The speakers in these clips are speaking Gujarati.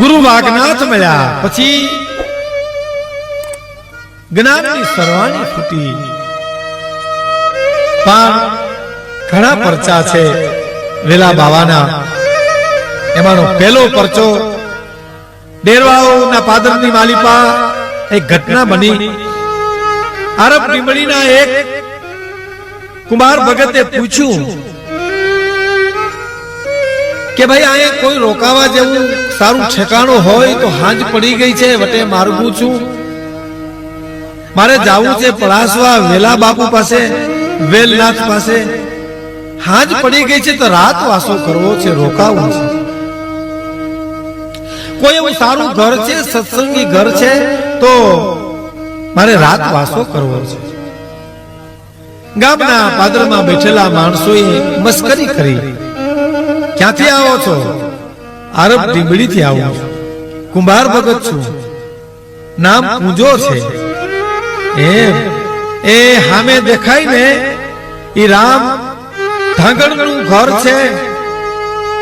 ગુરુ વાઘનાથ મળ્યા. પછી જ્ઞાનની સર્વાણી ફૂટી પણ ઘણા પરચા છે વેલા બાવાના. એમાંનો પહેલો પરચો ડેરવાઓના પાદરની માલિપા એક ઘટના બની. આરબ લીંબડીના એક કુમાર ભગતે પૂછ્યું કે ભાઈ અહીંયા કોઈ રોકાવા જેવું સારું ઠેકાણું હોય તો હાંજ પડી ગઈ છે, વટે માર્ગું છું. મારે જાવું છે પળાસવા વેલા બાપુ પાસે, વેલનાથ પાસે. હાંજ પડી ગઈ છે તો રાત વાસો કરવો છે, રોકાવું છે. કોઈ એવું સારું ઘર છે, સત્સંગી ઘર છે, તો મારે રાત વાસો કરવો છે. ગામના પાદરમાં બેઠેલા માણસોએ મસ્કરી કરી. ક્યાંથી આવો છો? આરબ ડીંબડીથી આવું છું. કુંભાર ભગત છું. નામ પૂજો છે. એમ એ હામે દેખાય ને ઈ રામ ધાંગડનું ઘર છે.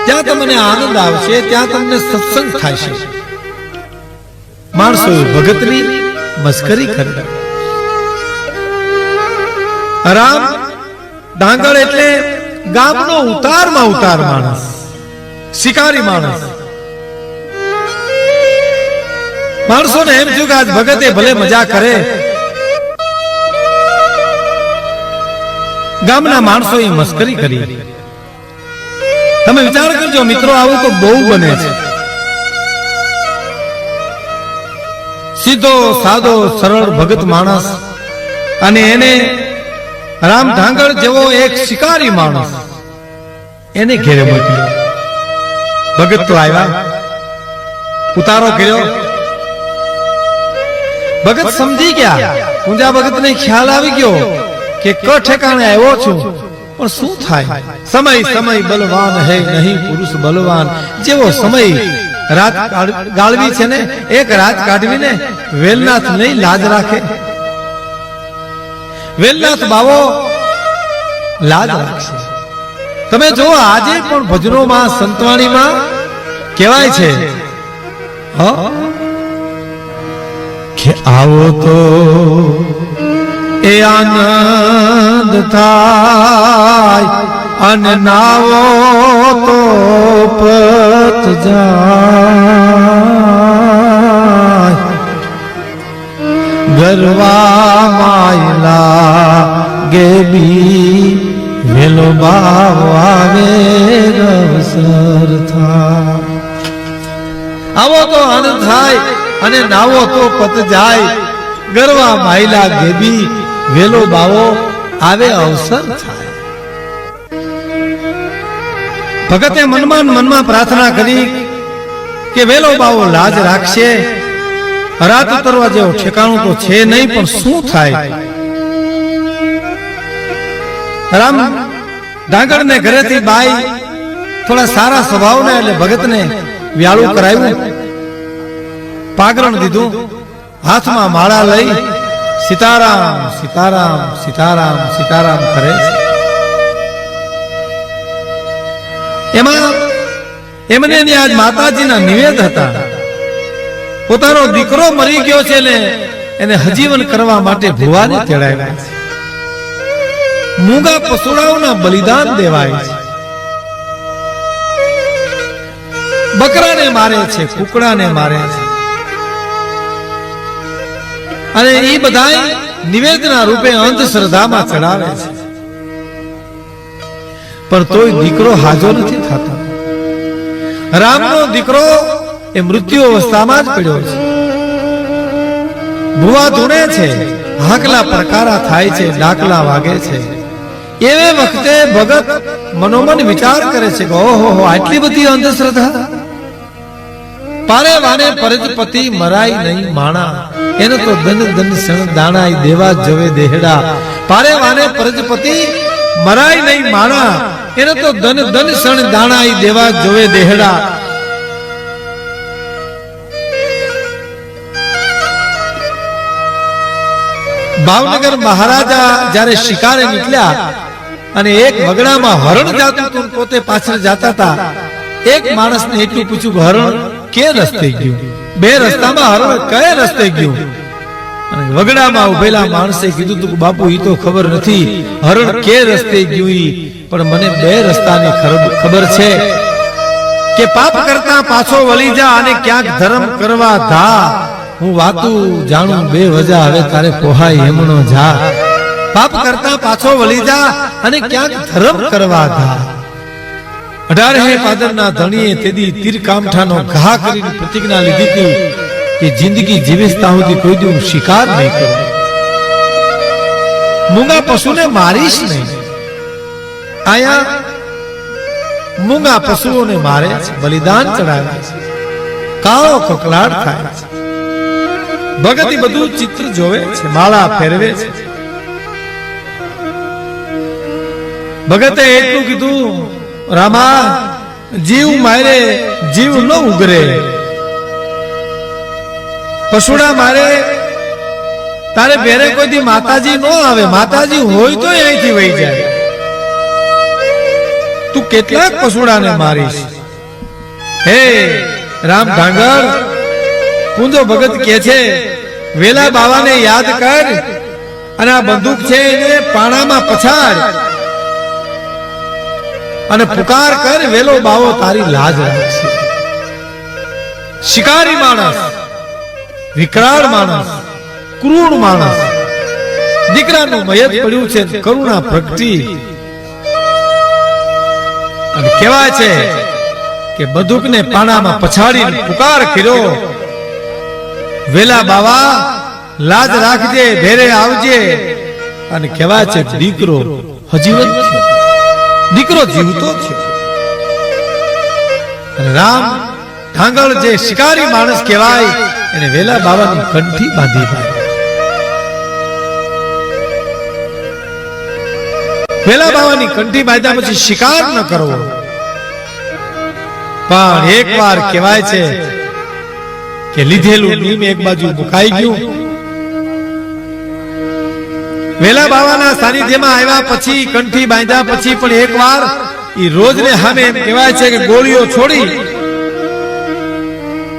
ત્યાં તમને આનંદ આવશે. ત્યાં તમને સત્સંગ થશે માણસો ભગતની મસ્કરી કરી. રામ ડાંગર એટલે ગામનો ઉતારમાં ઉતાર માણસ. શિકારી માણસ. માણસોને એમ થયું કે આજ ભગતે ભલે મજા કરે. ગામના માણસોએ મસ્કરી કરી. તમે વિચાર કરજો, મિત્રો, આવું તો બહુ બને છે. સીધો, સાદો, સરળ ભગત માણસ અને એને રામ ધાંગળ જેવો એક શિકારી માણસ એને ઘેરે મોકલ્યો. ભગત તો આવ્યા ઉતારો કર્યો. ભગત સમજી ગયા. ઊંઝા ભગત ને ખ્યાલ આવી ગયો કે ક ઠેકાણે આવ્યો છું. પણ શું થાય? સમય સમય બલવાન હે નહીં પુરુષ બલવાન. જેવો સમય રાત ગાળવી છે ને, એક રાત કાઢવીને વેલનાથ નહીં લાજ રાખે. વેલનાથ બાવો લાજ રાખશે. તમે જો આજે પણ ભજનોમાં, સંતવાણીમાં કહેવાય છે? કે આવો તો એ આનંદ થાય અને નાવો તો પત જાય. ગરવા માયલા ગેબી મેલો બાવ આવે રવસર થાય. આવો તો આનંદ થાય અને નાવો તો પત જાય. ગરવા માયલા ગેબી, વેલો બાવો, આવે અવસર થાય. ભગતે મનમાં મનમાં પ્રાર્થના કરી કે વેલો બાવો લાજ રાખશે. રાત ઉતરવા જેવો ઠેકાણું તો છે નહીં, પણ શું થાય? રામ ડાંગર ને ઘરેથી બાઈ થોડા સારા સ્વભાવને એટલે ભગતને વ્યાળું કરાવ્યું. પાગરણ દીધું. હાથમાં માળા લઈ સીતારામ સીતારામ સીતારામ સીતારામ કરે. એમાં એમને આજ માતાજીના નિવેદ હતા. પોતાનો દીકરો મરી ગયો છે ને એને હજીવન કરવા માટે ભુવાને તેડાવ્યા છે. મૂંગા પશુડાઓના બલિદાન દેવાય છે. બકરાને મારે છે, કુકડાને મારે છે. અને એ બધા નિવેદના રૂપે અંધશ્રદ્ધામાં ચડાવે છે. પણ તોય દીકરો હાજર નથી થતો. રામનો દીકરો એ મૃત્યુ અવસ્થામાં જ પડ્યો છે. ભુવા ધૂણે છે, હાકલા પ્રકારા થાય છે, ડાકલા વાગે છે. એવે વખતે ભગત મનોમન વિચાર કરે છે કે ઓહો, આટલી બધી અંધશ્રદ્ધા? પારે વાને પરજપતિ મરાય નહીં માણા. એનો તો ધન ધન સણ દાણાય દેવા જવે દેહડા. પારે વાને પરજપતિ મરાય નહીં માણા. એનો તો ધન ધન સણ દાણાય દેવા જવે દેહડા. ભાવનગર મહારાજા જ્યારે શિકારે નીકળ્યા અને એક વગડામાં હરણ જાતું પોતે પાછળ જાતા હતા. એક માણસને એટલું પૂછ્યું હરણ કે રસ્તે ગયું? બે રસ્તામાં હરણ કયા રસ્તે ગયું? અને વગડામાં ઉભેલા માણસે કીધું તું બાપુ એ તો ખબર નથી. હરણ કે રસ્તે ગયું પણ મને બે રસ્તાની ખબર છે કે પાપ કરતા પાછો વળી જા અને ક્યાંક ધર્મ કરવા ધા. હું વાતું જાણું બે વજા, હવે તારે પોહાય એમનો જા. પાપ કરતા પાછો વળી જા અને ક્યાંક ધર્મ કરવા ધા. અઢારહે પાદરના ધણીએ તેદી તીર કામઠાનો ઘા કરીને પ્રતિજ્ઞા લીધી હતી કે જિંદગી જીવીશ સુધી કોઈ દી હું શિકાર નહીં કરું. મૂંગા પશુને મારીશ નહીં. આયા મૂંગા પશુઓને મારે બલિદાન ચડાવે કાળો કકલાટ થાય ભગત બધું ચિત્ર જોવે છે, માળા ફેરવે છે. ભગતે એટલું કીધું રામા, જીવ મારે, જીવ ન ઉગરે. પશુડા મારે, તારે ભેરે કોઈથી માતાજી ન આવે. માતાજી હોય તો અહીંથી વહી જાય. તું કેટલાક પશુડાને મારીશ. હે, રામ ઢાંગર કુંજો ભગત કે છે, વેલા બાવાને યાદ કર. અને આ બંદૂક છે એને પાણામાં પછાડ. અને પુકાર કર, વેલો બાવો, તારી લાજ રાખશે. શિકારી માણસ, વિકરાળ માણસ, ક્રૂર માણસ, દીકરાનું મયત પડ્યું છે, કરુણા પ્રગટી અને કહેવાય છે કે બધુકને પાણામાં પછાડીને પુકાર કર્યો. વેલા બાવા, લાજ રાખજે, ભેરે આવજે. અને કહેવાય છે, દીકરો હજીવત થયો દીકરો જીવતો થયો. રામ ઢાંગળ જે શિકારી માણસ કહેવાય, એને વેલા બાવાની કંઠી બાંધી પાડી વેલા બાવાની કંઠી બાંધ્યા પછી શિકાર ન કરવો. પણ એકવાર કહેવાય છે કે લીધેલું નીમ એક બાજુ મુકાઈ ગયું વેલા બાવાના સાનિધ્યમાં આવ્યા પછી, કંઠી બાંધ્યા પછી પણ એકવાર એ રોજને સામે કહેવાય છે કે ગોળીઓ છોડી,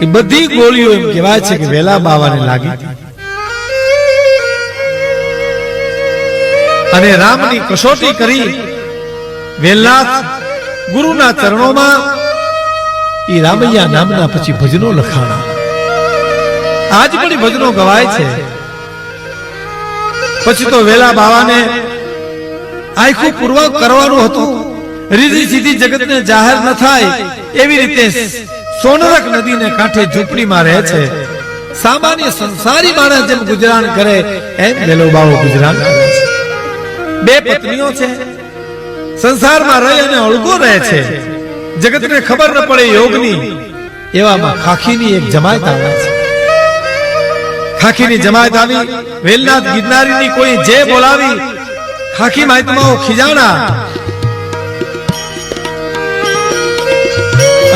એ બધી ગોળીઓ એમ કહેવાય છે કે વેલા બાવાને લાગી. અને રામની કસોટી કરી વેલનાથ ગુરુના ચરણોમાં એ રામૈયા નામના પછી ભજનો લખાણા. આજ પણ ભજનો ગવાય છે. પછી તો વેલા બાવાને આખું પૂર્વક કરવાનું હતું. રીધી સીધી જગતને જાહેર ન થાય એવી રીતે સોનરક નદીને કાંઠે ઝૂંપડીમાં રહે છે. સામાન્ય સંસારી માણસ જેમ ગુજરાન કરે, એમ વેલો બાવો ગુજરાન કરે છે. બે પત્નીઓ છે. સંસારમાં રહી અને અળગો રહે છે. જગતને ખબર ન પડે યોગની. એવામાં ખાખીની એક જમાયત આવે છે. ખાખીની જમાયત આવી, વેલનાથ ગિરનારીની કોઈ જે બોલાવી, ખાખી માહિતમાં ખીજાણા.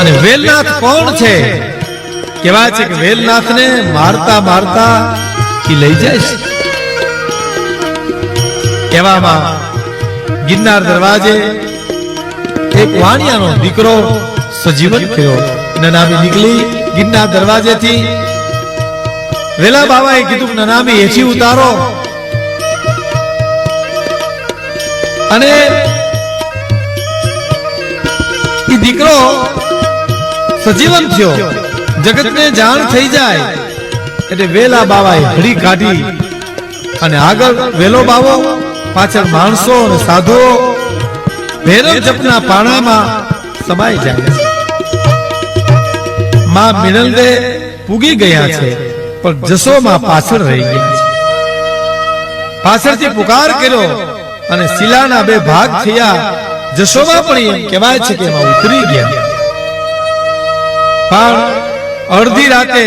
અને વેલનાથ કોણ છે? કહેવાય છે કે વેલનાથને મારતા મારતા ઈ લઈ જાય છે. ગિરનાર દરવાજે એક વાણિયાનો દીકરો સજીવન થયો. નનામી નીકળી ગિરનાર દરવાજેથી વેલા બાબાએ કીધું નનામી, એસી ઉતારો. અને એ દીકરો સજીવન થયો. જગતને જાણ થઈ જાય એટલે વેલા બાબાએ હળી કાઢી અને આગળ વેલો બાવો, પાછળ માણસો અને સાધુઓ ભૈરવ જપના પાણામાં સમાઈ જાય છે. માં મિનલદે પૂગી ગયા છે. પણ જસોમાં પાછળ રહી ગયા છે. પાછળથી પુકાર કર્યો અને શિલાના બે ભાગ થયા. જશોમાં પણ એમ કહેવાય છે કે એમાં ઉતરી ગયા. પણ અડધી રાતે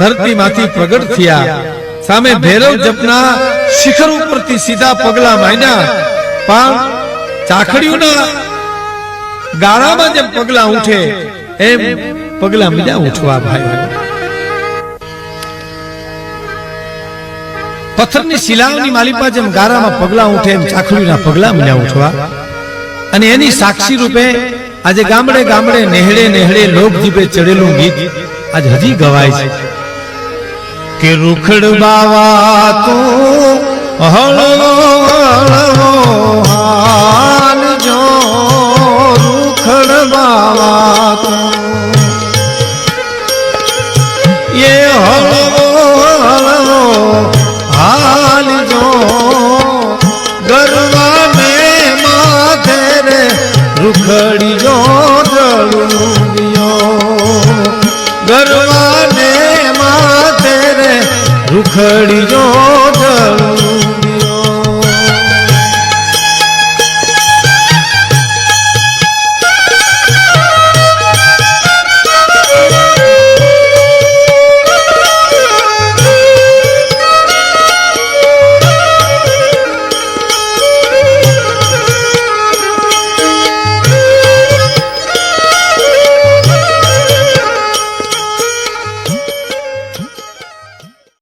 ધરતીમાંથી પ્રગટ થયા. સામે ભૈરવ જપના શિખર ઉપરથી સીધા પગલા માંડ્યા. પણ ચાખડીઓના ગાળામાં જેમ પગલા ઉઠે, એમ પગલા મીડા ઉઠવા ભાઈ. પથ્થરની શિલાઓની માલિપા જેમ ગારામાં પગલા ઉઠે એમ ચાખડીના પગલા મળ્યા ઉઠવા અને એની સાક્ષી રૂપે આજે ગામડે ગામડે નેહળે નેહળે લોક જીભે ચડેલું ગીત આજ હજી ગવાય છે. કે રૂખડ બાવા તું હળવો હળવો હાલ જો રૂખડ બાવા તું. એ હળવો